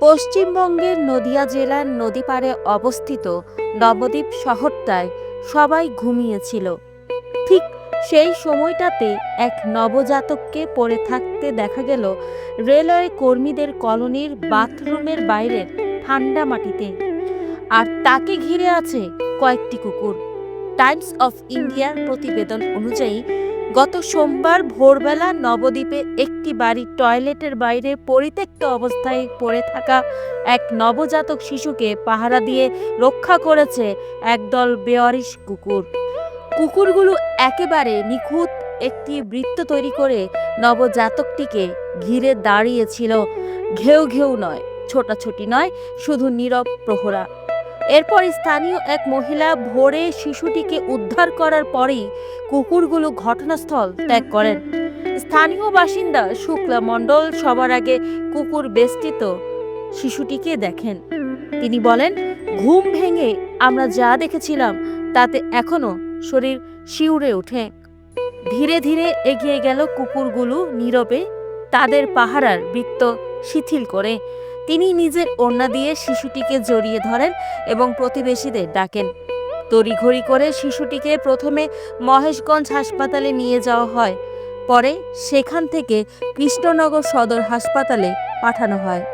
পশ্চিমবঙ্গের নদিয়া জেলার নদীপাড়ে অবস্থিত নবদ্বীপ শহরটায় সবাই ঘুমিয়েছিল। ঠিক সেই সময়টাতে এক নবজাতককে পড়ে থাকতে দেখা গেল রেলওয়ে কর্মীদের কলোনির বাথরুমের বাইরের ঠান্ডা মাটিতে। আর তাকে ঘিরে আছে কয়েকটি কুকুর। টাইমস অফ ইন্ডিয়ার প্রতিবেদন অনুযায়ী গত সোমবার ভোরবেলা নবদ্বীপে একটি বাড়ির টয়লেটের বাইরে পরিত্যক্ত অবস্থায় পড়ে থাকা এক নবজাতক শিশুকে পাহারা দিয়ে রক্ষা করেছে একদল বেয়ারিশ কুকুর। কুকুরগুলো একেবারে নিখুঁত একটি বৃত্ত তৈরি করে নবজাতকটিকে ঘিরে দাঁড়িয়েছিল। ঘেউ ঘেউ নয়, ছোটাছুটি নয়, শুধু নীরব প্রহরা। এরপর স্থানীয় এক মহিলা ভোরে শিশুটিকে উদ্ধার করার পরেই কুকুরগুলো ঘটনাস্থল ত্যাগ করেন। স্থানীয় বাসিন্দা শুক্লা মণ্ডল সবার আগে কুকুর বেষ্টিত শিশুটিকে দেখেন। তিনি বলেন, ঘুম ভেঙে আমরা যা দেখেছিলাম তাতে এখনও শরীর শিউরে ওঠে। ধীরে ধীরে এগিয়ে গেল কুকুরগুলো নীরবে, তাদের পাহারার বৃত্ত শিথিল করে। তিনি নিজের ওড়না দিয়ে শিশুটিকে জড়িয়ে ধরেন এবং প্রতিবেশীদের ডাকেন। তড়িঘড়ি করে শিশুটিকে প্রথমে মহেশগঞ্জ হাসপাতালে নিয়ে যাওয়া হয়, পরে সেখান থেকে কৃষ্ণনগর সদর হাসপাতালে পাঠানো হয়।